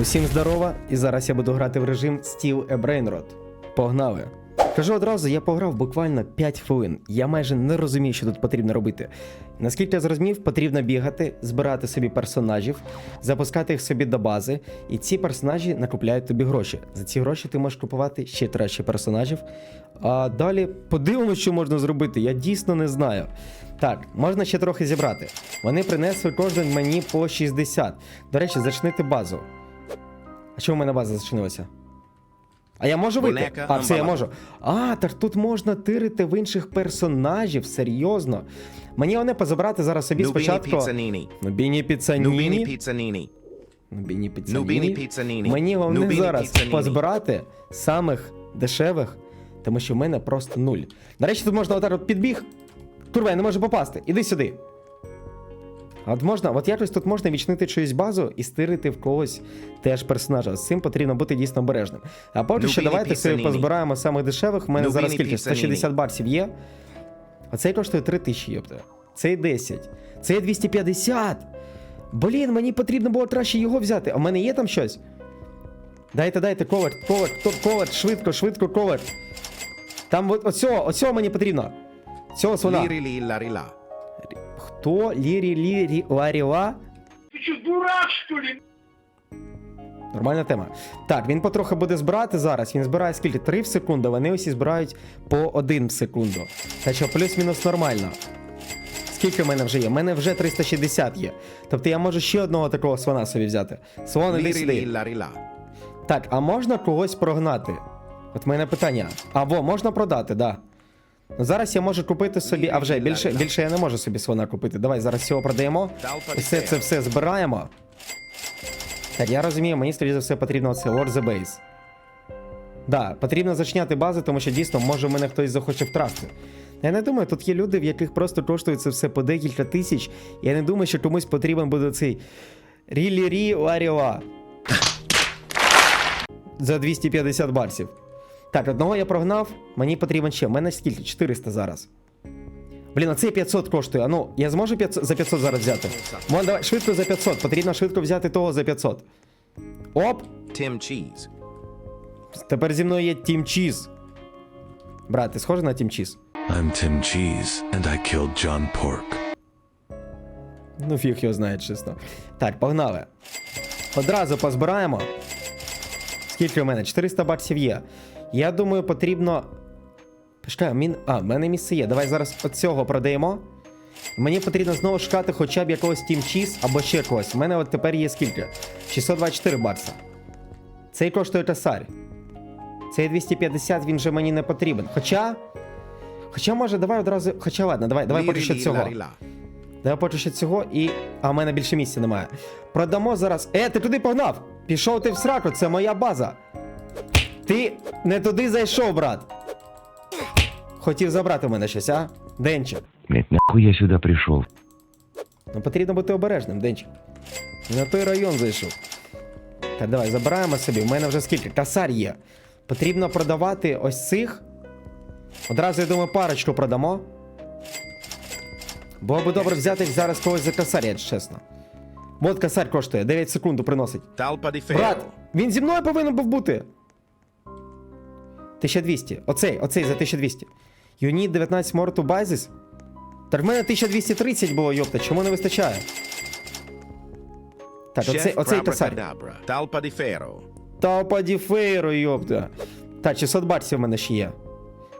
Усім здорова, і зараз я буду грати в режим Steel a Brainrot. Погнали! Кажу одразу, я пограв буквально 5 хвилин. Я майже не розумію, що тут потрібно робити. Наскільки я зрозумів, потрібно бігати, збирати собі персонажів, запускати їх собі до бази, і ці персонажі накупляють тобі гроші. За ці гроші ти можеш купувати ще краще персонажів. А далі подивимося, що можна зробити. Я дійсно не знаю. Так, можна ще трохи зібрати. Вони принесли кожен мені по 60. До речі, зачинити базу. А чому в мене база зачинилася? А я можу вийти? Бонека А, все, я можу. А, так тут можна тирити в інших персонажів, серйозно. Мені вони позабрати зараз собі Nubini спочатку. Pizzanini. Нубіні Nubini піцаніні. Pizzanini. Нубіні піцаніні. Мені головне Nubini зараз Pizzanini. позбирати самих дешевих, тому що в мене просто нуль. Речі, тут можна отак підбіг. Курва, не можу попасти. Іди сюди. От можна, от якось тут можна відчинити чиюсь базу і стирити в когось теж персонажа. З цим потрібно бути дійсно обережним. А поки що давайте собі позбираємо самих дешевих. У мене зараз скільки? 160 баксів є. А цей коштує 3 тисячі, йопта. Цей 10. Цей 250. Блін, мені потрібно було краще його взяти. А в мене є там щось? Дайте, дайте, ковер, ковер, ковер, швидко, швидко, ковер. Там от, оцього, оцього мені потрібно. Цього слона. Хто? Лірі, лірі, ларіла? Ты что, дурак, что ли? Нормальна тема. Так, він потрохи буде збирати зараз. Він збирає скільки? 3 в секунду. Вони усі збирають по 1 в секунду. Так що плюс-мінус нормально. Скільки в мене вже є? У мене вже 360 є. Тобто я можу ще одного такого слона собі взяти. Слон іди сюди. Так, а можна когось прогнати? От в мене питання. Або можна продати, да. Зараз я можу купити собі, а вже більше, більше я не можу собі слона купити. Давай зараз цього продаємо. Все це все збираємо. Так, я розумію, мені скоріше за все потрібно це Lord the Base. Да, потрібно зачиняти бази, тому що дійсно може мене хтось захоче втрасти. Я не думаю, тут є люди, в яких просто коштує це все по декілька тисяч. Я не думаю, що комусь потрібен буде цей Рілі-рі Ларіла. За 250 баксів. Так, одного я прогнав, мені потрібен ще. У мене скільки? 400 зараз. Блін, а цей 500 коштує. А ну, я зможу 500, за 500 зараз взяти? Вон, давай, швидко за 500. Потрібно швидко взяти того за 500. Оп! Tim Cheese. Тепер зі мною є Тім Чіз. Брат, ти схожий на Тім Чіз? I'm Tim Cheese, and I killed John Pork. Ну, фіг його знає, чесно. Так, погнали. Одразу позбираємо. Скільки у мене? 400 баксів є. Я думаю, потрібно. Почекай, мін... А, в мене місце є. Давай зараз от цього продаємо. Мені потрібно знову шукати хоча б якогось Team Cheese або ще когось. У мене от тепер є скільки? 624 бакса. Цей коштує косарь. Цей 250 він вже мені не потрібен. Хоча. Хоча, може, давай одразу. Хоча ладно, давай, давай поки що цього. Давай поки що цього і. А в мене більше місця немає. Продамо зараз. Е, ти туди погнав! Пішов ти в сраку, це моя база. Ти не туди зайшов, брат. Хотів забрати в мене щось, а? Денчик. Блять, нахуй я сюда пришел? Ну потрібно бути обережним, Денчик. На той район зайшов. Так, давай, забираємо собі. У мене вже скільки? Касар є. Потрібно продавати ось цих. Одразу, я думаю, парочку продамо. Було би добре взяти їх зараз когось за косарь, якщо чесно. От косарь коштує, 9 секунд приносить. Брат, він зі мною повинен був бути. 1200. Оцей, оцей за 1200. You need 19 more to buy this? Так в мене 1230 було, йопта, чому не вистачає? Так, оцей, оцей косарь. Abracadabra. Talpa di ferro. Та діфейро, йопта. Так, 600 баксів в мене ще є.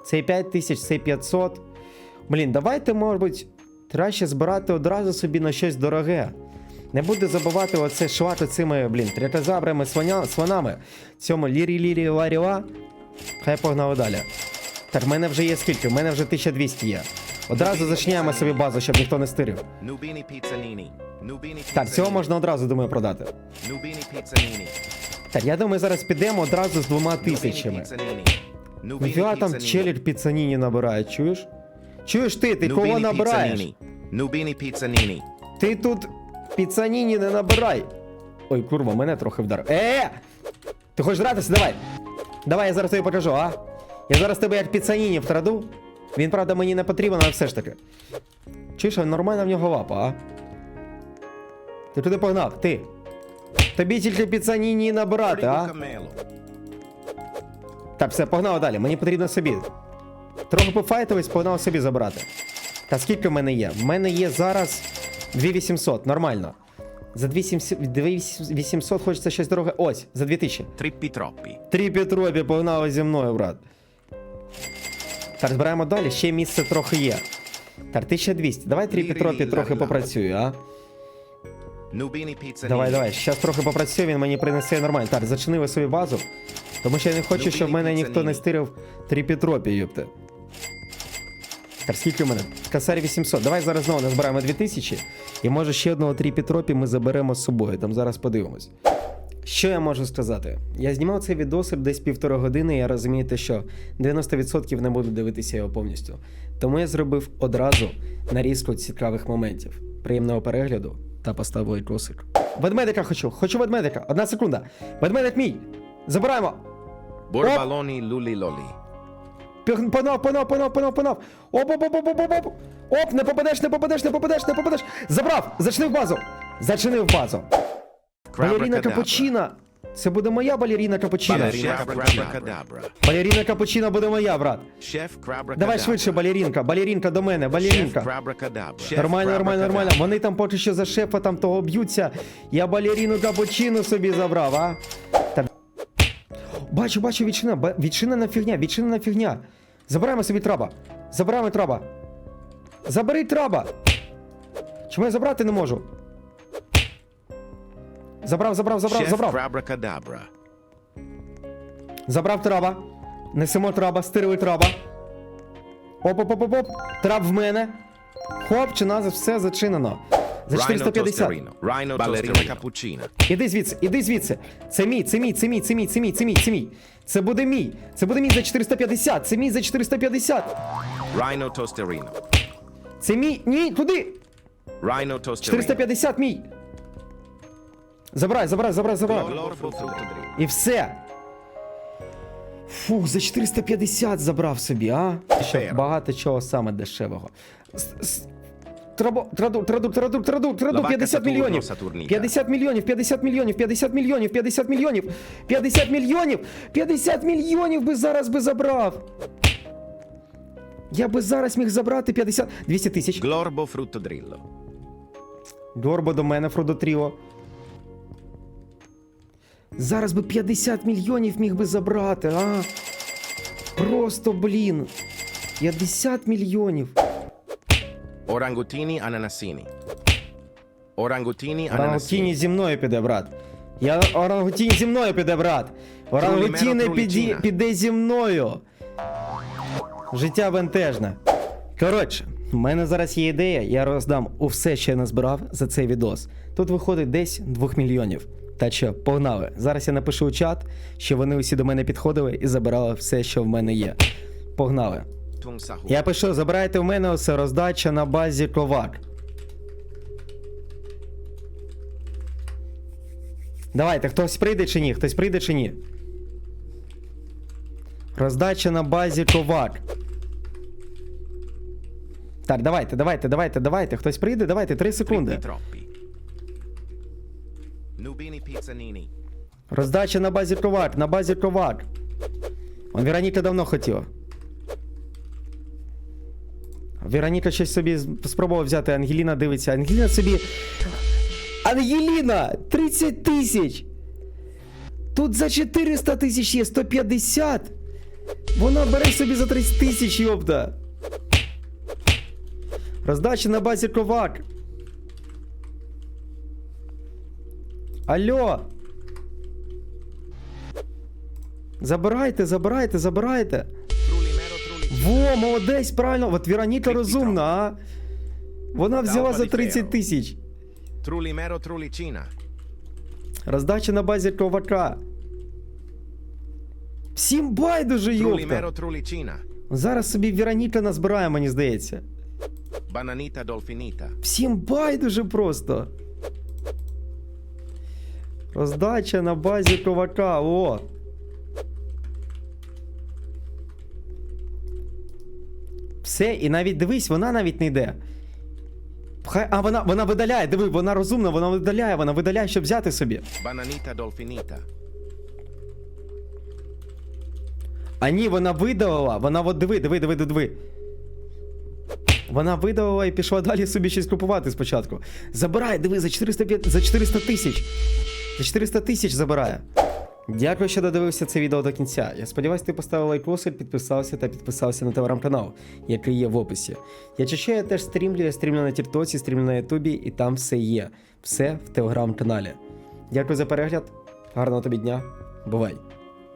Цей 5000, цей 500. Блін, давайте, мабуть, краще збирати одразу собі на щось дороге. Не буде забувати оце швати цими, блін, трикозабрами, свиня, свинами. Цьому лірі-лірі ларіла. Хай погнали далі. Так, в мене вже є скільки? В мене вже 1200 є. Одразу зачиняємо собі базу, щоб ніхто не стирив. Так, цього можна одразу, думаю, продати. Так, я думаю, зараз підемо одразу з двома тисячами. Нафіга там челік піцаніні набирає, чуєш? Чуєш ти, ти кого набираєш? Ти тут піцаніні не набирай. Ой, курва, мене трохи вдарив. Е! Ти хочеш дратися? Давай. Давай, я зараз тобі покажу, а? Я зараз тебе як піцаніні втраду. Він, правда, мені не потрібен, але все ж таки. Чуєш, нормальна в нього лапа, а? Ти туди погнав, ти. Тобі тільки піцаніні набирати, а? Так, все, погнав далі. Мені потрібно собі. Трохи пофайтились, погнав собі забрати. Та скільки в мене є? В мене є зараз 2800, нормально. За 2700 2800 хочеться щось дороге. Ось, за 2000. Trippi troppi. Три Петрові погнали зі мною, брат. Так, збираємо далі, ще місце трохи є. Так, 1200. Давай три Лірі, трохи попрацюю, а? Давай, давай, щас трохи попрацюю, він мені принесе нормально. Так, зачини ви собі базу. Тому що я не хочу, щоб в мене ніхто не стирив три Петропі, юпте. Так, скільки в мене? Косарь 800. Давай зараз знову назбираємо 2000. І може ще одного три Петропі ми заберемо з собою. Там зараз подивимось. Що я можу сказати? Я знімав цей відосик десь півтори години, і я розумію, те, що 90% не буду дивитися його повністю. Тому я зробив одразу нарізку цікавих моментів. Приємного перегляду та поставив лайкосик. Ведмедика хочу, хочу ведмедика. Одна секунда. Ведмедик мій! Забираємо! Borbaloni luli loli. Панов, панов, панов, панов, панов. Оп, оп, оп, оп, оп, оп, оп. Оп, не попадеш, не попадеш, не попадеш, не попадеш. Забрав! Зачинив базу! Зачинив базу. Балеріна Капучина. Це буде моя балеріна Капучина. Балеріна Капучина буде моя, брат. Crabra Давай швидше, балерінка, балерінка до мене, балерінка. Нормально, нормально, нормально. Вони там поки що за шефа там того б'ються. Я балеріну капучину собі забрав, а? Бачу, бачу, відчина, відчинена фігня, відчинена фігня. Забираємо собі траба. Забираємо траба. Забери траба. Чому я забрати не можу? Забрав, забрав, забрав, забрав. Crabra Забрав траба. Несемо траба, стирили траба. Оп-оп-оп-оп. Траб в мене. Хоп, чи нас все зачинено. За 450. Rhino Ballerina Cappuccina. Іди звідси, іди звідси. Це мій, це мій, це мій, це мій, це мій, це мій, це мій. Це буде мій. Це буде мій за 450. Це мій за 450. Rhino Tosterino. Це мій. Ні, куди? Rhino Tosterino. 450 мій. Забирай, забирай, забирай, забирай. І все. Фух, за 450 забрав собі, а? Фейр. багато чого саме дешевого. С- с- Траду, траду, траду, траду, траду, траду, Лавака 50 Сатурно, мільйонів. Сатурніка. 50 мільйонів, 50 мільйонів, 50 мільйонів, 50 мільйонів, 50 мільйонів, 50 мільйонів би зараз би забрав. Я би зараз міг забрати 50, 200 тисяч. Glorbo Fruttodrillo. Дорбо до мене, Фродо Зараз би 50 мільйонів міг би забрати, а? Просто, блін. 50 мільйонів. Orangutini Ananasini. Orangutini Орангутіні Ananasini. зі мною піде, брат. Я орангутіні зі мною піде, брат. Орангутіні Трулімеро, піде, піде зі мною. Життя бентежне. Коротше, в мене зараз є ідея, я роздам усе, що я назбирав за цей відос. Тут виходить десь 2 мільйонів. Та що, погнали. Зараз я напишу у чат, що вони усі до мене підходили і забирали все, що в мене є. Погнали. Я пишу, забирайте в мене усе роздача на базі ковак. Давайте, хтось прийде чи ні? Хтось прийде чи ні? Роздача на базі ковак. Так, давайте, давайте, давайте, давайте. Хтось прийде, давайте, 3 секунди. Роздача на базі ковак, на базі ковак. Он Вероніка давно хотіла. Вероніка щось собі спробувала взяти, Ангеліна дивиться. Ангеліна собі. Ангеліна! 30 тисяч! Тут за 400 тисяч є 150. Вона бере собі за 30 тисяч, йопта. Роздача на базі ковак. Алло! Забирайте, забирайте, забирайте. Во, молодець, правильно. От Вероніка розумна, а. Вона взяла за 30 тисяч. Trulimero Trullicina. Роздача на базі ковака. Всім байдуже, йопта. Зараз собі Вероніка назбирає, мені здається. Bananita Dolfinita. Всім байдуже просто. Роздача на базі ковака, о. Все, і навіть дивись, вона навіть не йде. Хай а вона, вона видаляє, диви, вона розумна, вона видаляє, вона видаляє, щоб взяти собі. Bananita dolfinita. А ні, вона видалила, вона от диви, диви, диви, диви. Вона видалила і пішла далі собі щось купувати спочатку. Забирай, диви, за 405, за 400 тисяч. За 400 тисяч забирає. Дякую, що додивився це відео до кінця. Я сподіваюся, ти поставив лайкосик, підписався та підписався на телеграм-канал, який є в описі. Я чи я теж стрімлю, я стрімлю на Тіктоці, стрімлю на Ютубі, і там все є. Все в телеграм-каналі. Дякую за перегляд. Гарного тобі дня. Бувай!